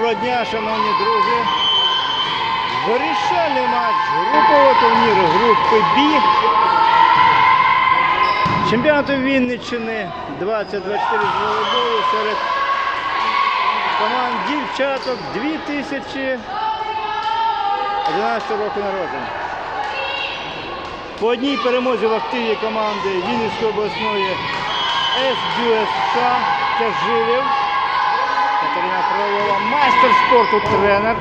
Доброго дня, шановні друзі. Вирішальний матч групового турніру групи Б. Чемпіонату Вінниччини 2024 з серед команд дівчаток 2011 року народження. По одній перемозі в активі команди Вінницької обласної Тяжилів. Катерина Кролова, майстер спорту, тренер.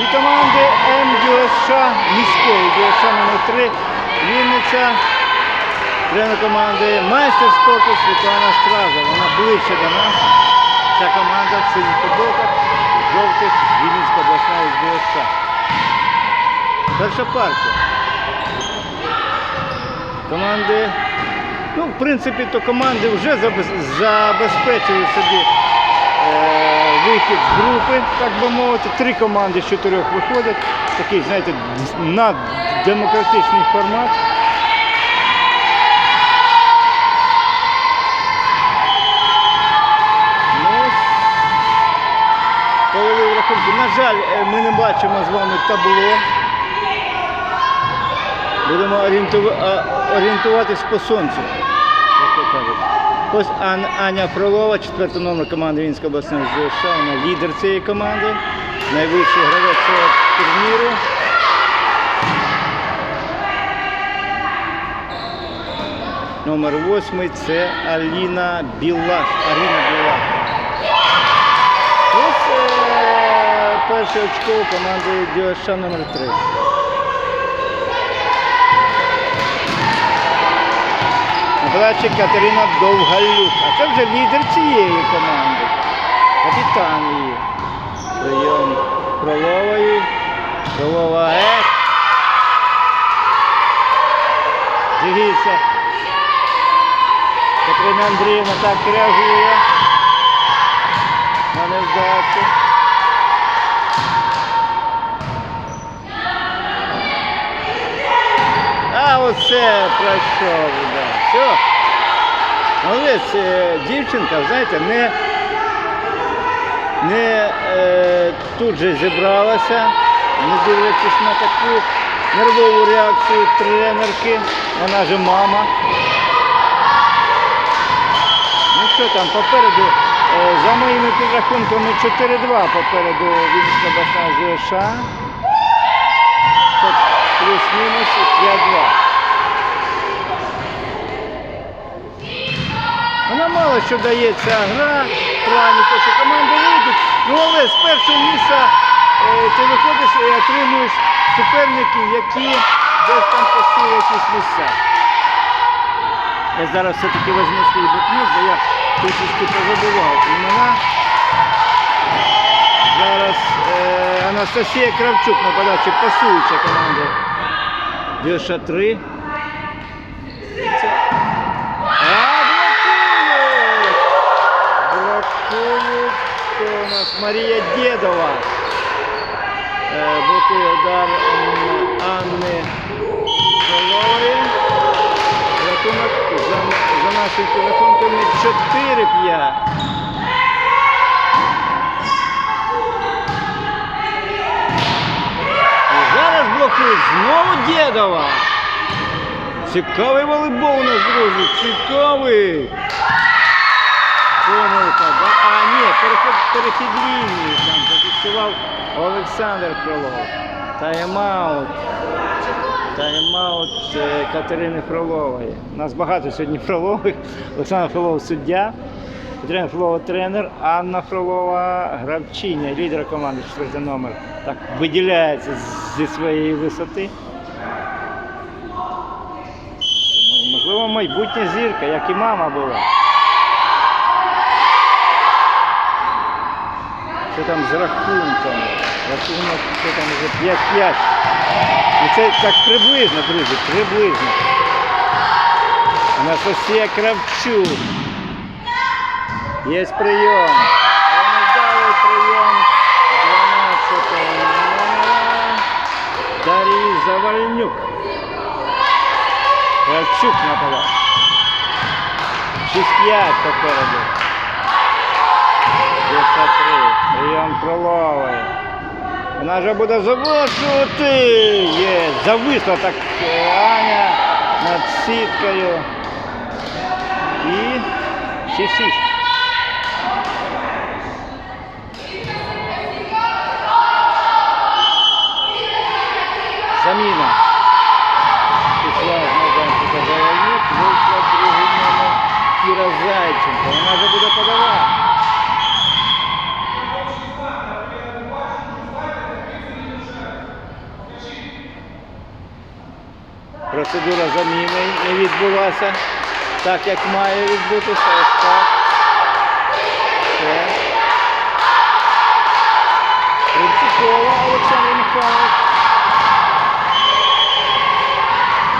І команди МДЮСШ міської ДЮСШ номер 3 Вінниця. Тренер команди майстер спорту Світлана Страза. Вона ближче до нас. Ця команда в синіх футболках, жовтих Вінницька обласна СДЮСШ. Перша партія. Команди Ну, в принципі, то команди вже забез- забезпечили собі вихід з групи, так би мовити. Три команди з чотирьох виходять. Такий, знаєте, наддемократичний формат. Ну. На жаль, е, ми не бачимо з вами табло. Будемо орієнтуватись по сонцю. Як то кажуть. Ось Ан- Аня Фролова, четвертий номер команди Вінської обласної ЗСШ, вона лідер цієї команди, найвищий гравець цього турніру. Номер восьмий це Аліна Білаш. Аріна Білаш. Ось е, перше очко команди ДЮСШ номер 3. Нападачик Катерина Довгалюк. А це вже лідер цієї команди. Капітан її. Прийом Кролової. Кролова ех. Дивіться. Катерина Андріївна так реагує. На невдачу. А оце пройшов, да. Все. Молодець, е, дівчинка, знаєте, не, не е, тут же зібралася, не дивлячись на таку нервову реакцію тренерки, вона же мама. Ну що там, попереду, е, за моїми підрахунками 4-2 попереду Вінницька обласна ЗШ. Плюс-мінус і 5-2. Мало що дає ця гра в плані, то що команди вийдуть. Ну але з першого місця е, ти виходиш і отримуєш суперників, які десь там посіли якісь місця. Я зараз все-таки візьму свій блокнот, бо я трішечки позабував імена. Зараз е, Анастасія Кравчук на подачі пасуюча команда Дюша 3. А, блокують! Блокують. Хто у нас? Марія Дєдова. Е, блокує удар Анни Солової. Рахунок за, за нашими рахунками 4-5. Зараз блокують знову Дєдова. Цікавий волейбол у нас, друзі, цікавий. Помилка, да? А, ні, перехід, перехід лінії там зафіксував Олександр Фролов. Тайм-аут. Тайм-аут е, Катерини Фролової. У нас багато сьогодні Фролових. Олександр Фролов суддя. Катерина Фролова тренер, Анна Фролова гравчиня, лідер команди, четвертий номер. Так виділяється зі своєї висоти. Можливо, майбутня зірка, як і мама була. Що там з рахунком? Рахунок, що там вже 5-5. Ну це так приблизно, друзі, приблизно. Анастасія Кравчук. Є прийом. Невдалий прийом 12 номера. Дар'ї Завальнюк. Кравчук нападав. 6-5 попереду. 53. Прийом пролаває. Вона вже буде завершувати. Є, зависла так Аня над сіткою. І 6-6. Заміна. Пішла з майданчика Завалюк, вийшла другий номер Кіра Зайченко. Вона вже буде подавати. Процедура заміни не відбулася так, як має відбутися. Ось так. Все. Принципова Олександр Михайлович.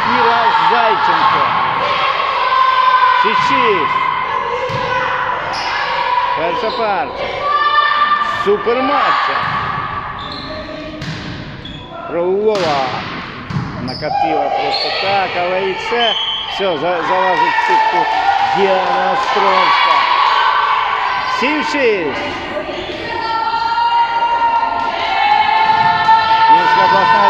Кіра Зайченко. Шість. Перша партія. Суперматча. Кролова. Накатила просто так, але і це все, за- залазить в сітку Діана Островська. 7-6. Мінська обласна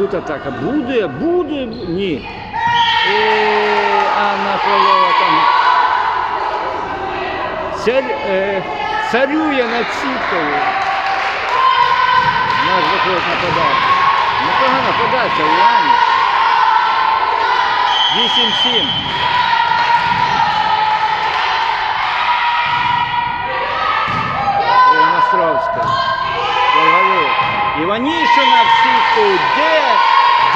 тут атака? Буде, буде, ні. Е, Анна Фролова там цар, е, царює над сіткою. Наш виходить на подачу. Непогана подача у Ані. 8-7. Островська. Іванішина сітку. Де?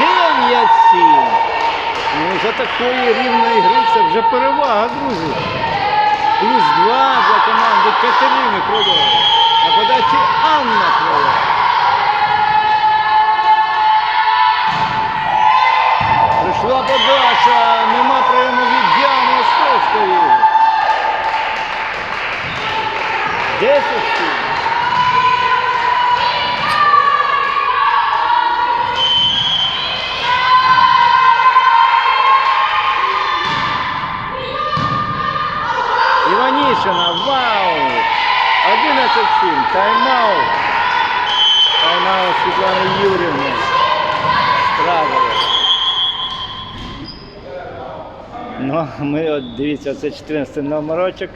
9-7. Ну, за такої рівної гри це вже перевага, друзі. Плюс два для команди Катерини Кролової. На подачі Анна Кролова. Прийшла подача, нема прийому від Діани Островської. 10 сім. Іванішина, вау! 11-7, тайм-аут. Тайм-аут Світлани Юрівни. Стравили. Ми от дивіться, це 14 номерочок.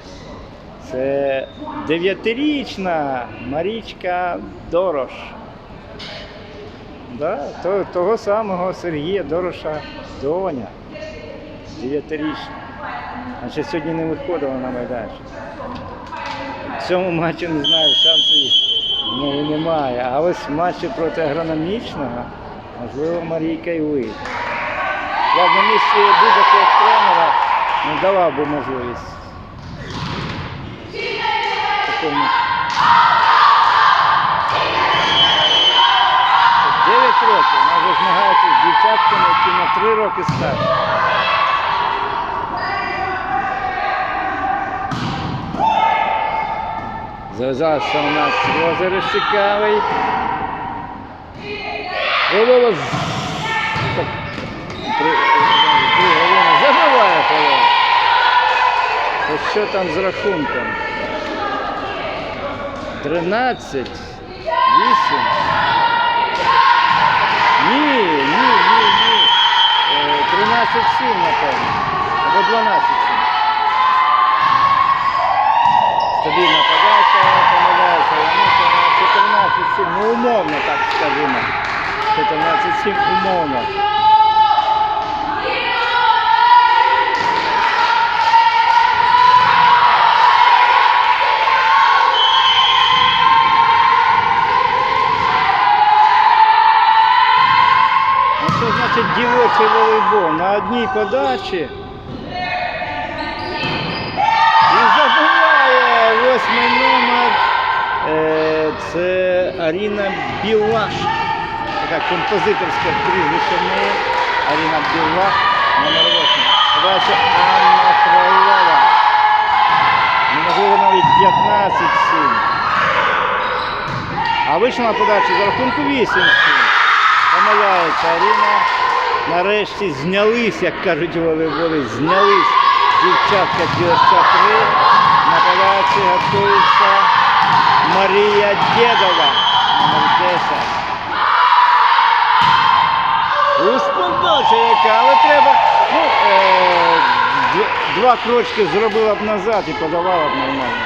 Це дев'ятирічна Марічка Дорош. Да, то, того самого Сергія Дороша доня. Дев'ятирічна. Значить, сьогодні не виходила на майданчик. В цьому матчі не знаю, шансів в немає. А ось в матчі проти агрономічного, можливо, Марійка і вийде. Я на місці тренера не давав би можливість. Такому. 9 років. Вона вже змагається з дівчатками, які на 3 роки старші. Зав'язався у нас розіграш цікавий. Голова що там з рахунком? 13, 8. Ні, ні, ні, ні. Е, 13-7, напевно. Або 12-7. Стабільна подача, помиляється Януша, 14-7, ну умовно так скажімо. 14-7 умовно. Одній подачі. І забуває восьмий номер. Е, Це Аріна Білаш. така композиторська прізвище в. Аріна Білла, номер 8. Подача Анна Крайлова. Ну, можливо, навіть 15-7. А вийшла на подачу за рахунку 8-7. Помиляється Аріна. Нарешті знялись, як кажуть волейболи, знялись дівчатка дівчат 3. На подачі готується Марія Дєдова. Номер 10. Усподача яка, але треба. Ну, е, два крочки зробила б назад і подавала б нормально.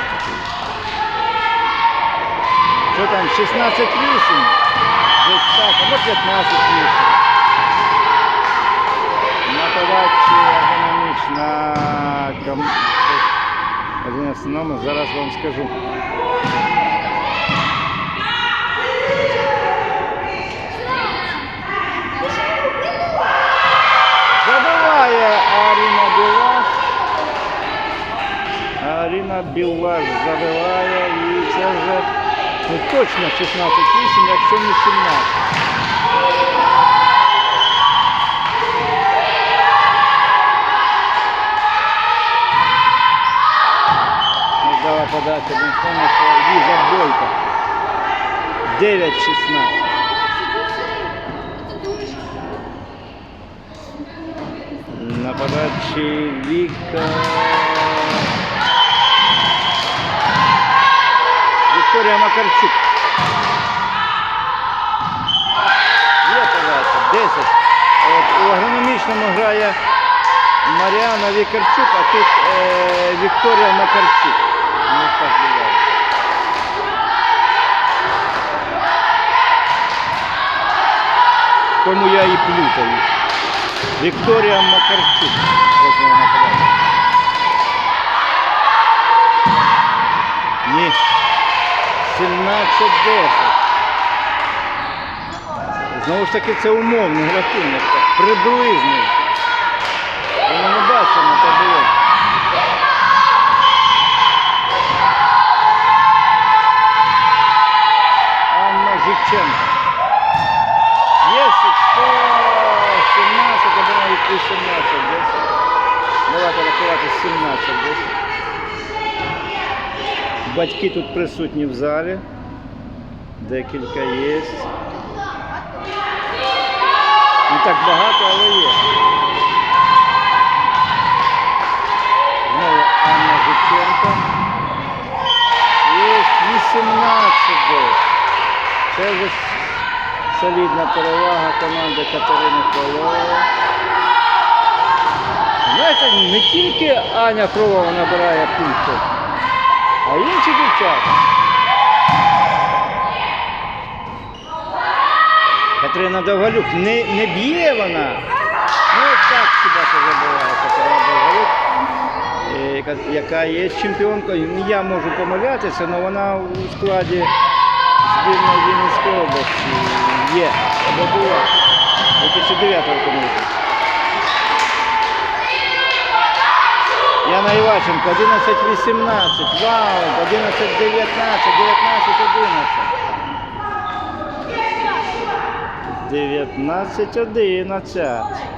Що там, 16-8? Десь так, або 15-8. На подачі ергономічна ком... 11 номер, зараз вам скажу. Забиває Аріна Білаш. Аріна Білаш забиває і це вже ну, точно 16-8, якщо не 17. Дала подача Бенстона, Ліза Бойко. 9-16. На подачі Віка. Вікторія Макарчук. Є подача, 10. От, у агрономічному грає Маріана Вікарчук, а тут е, Вікторія Макарчук. Так буває. Тому я і плутаю. Вікторія Макарчук. Ні. 17-10. Знову ж таки, це умовний рахунок, приблизний. Ми не бачимо табло. Анна Жиченко. Є 117, або навіть 18, 10. Давайте рахувати 17, 10. Батьки тут присутні в залі. Декілька є. Не так багато, але є. Знову Анна Жиченко. Є 18 десь. Це вже солідна перевага команди Катерини Кролової. Знаєте, не тільки Аня Кролова набирає пункти, а інші дівчата. Катерина Довгалюк не, не б'є вона. Ну так хіба що забуває Катерина Довгалюк, е, яка- є чемпіонкою. Я можу помилятися, але вона у складі збірної Вінницької області є або була 2009 року. Яна Іваченко 11-18, вау, 11-19, 19-11. 19-11.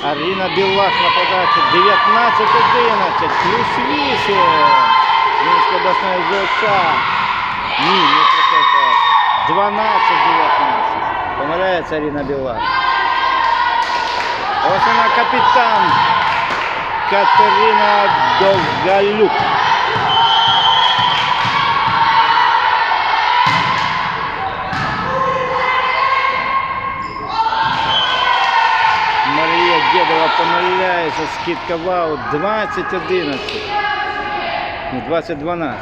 Аріна Біллах на подачі 19-11, плюс 8. Вінська обласна ЗОЧ. Ні, не таке 12-19. Помиляється Аріна Біллах. Ось вона капітан Катерина Довгалюк. Помиляється, скидка в аут 20-11. 20-12.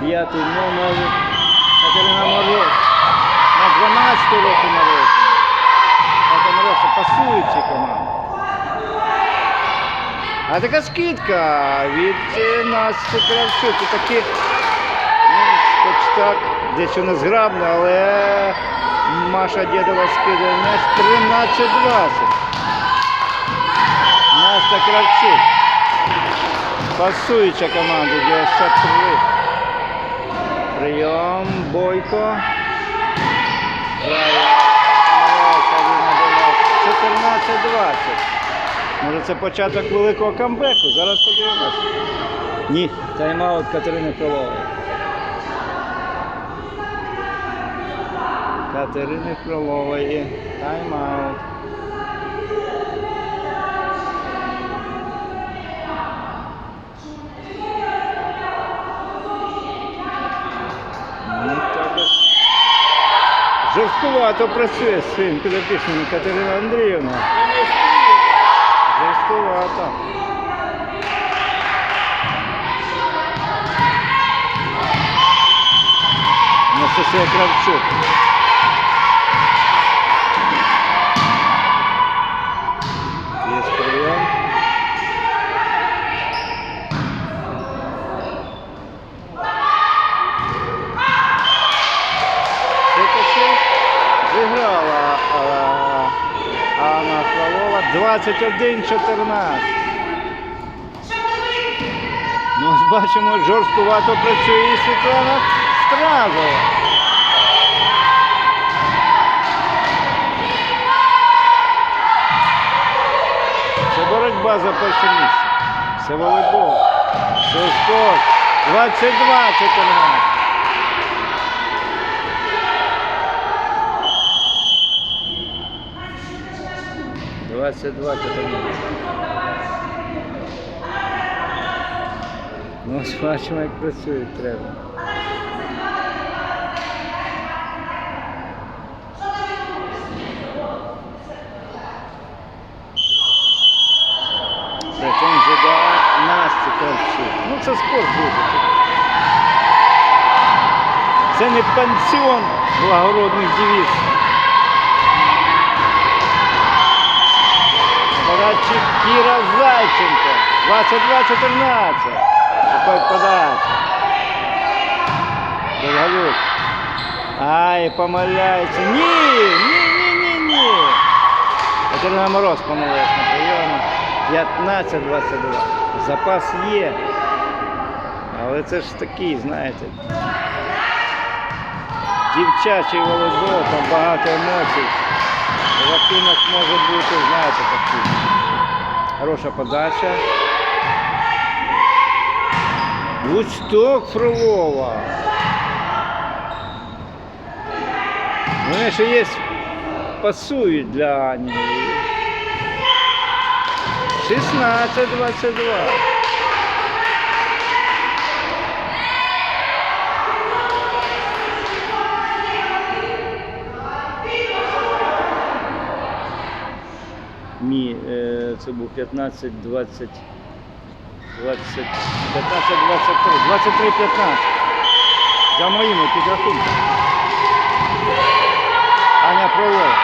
П'ятий номер Катерина Мороз. На 12 року народження. Катерина Мороз це пасуюча команда. А така скидка від е, Насті Кравчук. І таки, ну, хоч так, дещо незграбно, але Маша Дєдова скидає м'яч 13-20. Настя Кравчук. Пасуюча команда 93. Прийом, Бойко. Грає. Помиляється, Аліна Белак. 14-20. Може це початок великого камбеку. Зараз подивимось. Ні, тайм-аут Катерини Крилової. Катерини Крилової. Тайм-аут. Жорсткувато працює син підопічним Катерина Андріївна. Жорсткувато. Анастасія Кравчук. 21-14. Ну, ось бачимо, жорсткувато працює і Світлана Стразова. Це боротьба за перше місце. Це волейбол. Це спорт. 22-14. Двадцять два чотирнадцять. Ну, ось бачимо, як працюють треба. Претензія до Насті. Ну, це спорт дуже. Це не пансіон благородних дівіць. Подачі Кіра Зайченко. 22-14. Такой подача. Довголюк. Ай, помиляється. Ні, ні, ні, ні, ні. Катерина Мороз помилилась на прийомі. 15-22. Запас є. Але це ж такий, знаєте. Дівчачий волейбол, там багато емоцій. Рахунок може бути, знаєте, такий. Хороша подача. Вудсток Фролова. Вони ще є, для Ані. 16-22. Ні, е, це був 15, 20, 20, 15, 23, 23, 15. За моїми підрахунками. Аня Фролова.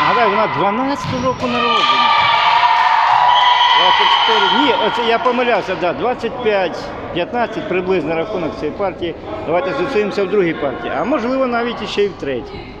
Нагадаю, вона 12 року народження. 24. Ні, оце я помилявся, да, 25, 15 приблизно рахунок цієї партії. Давайте зустрінемося в другій партії. А можливо навіть іще і в третій.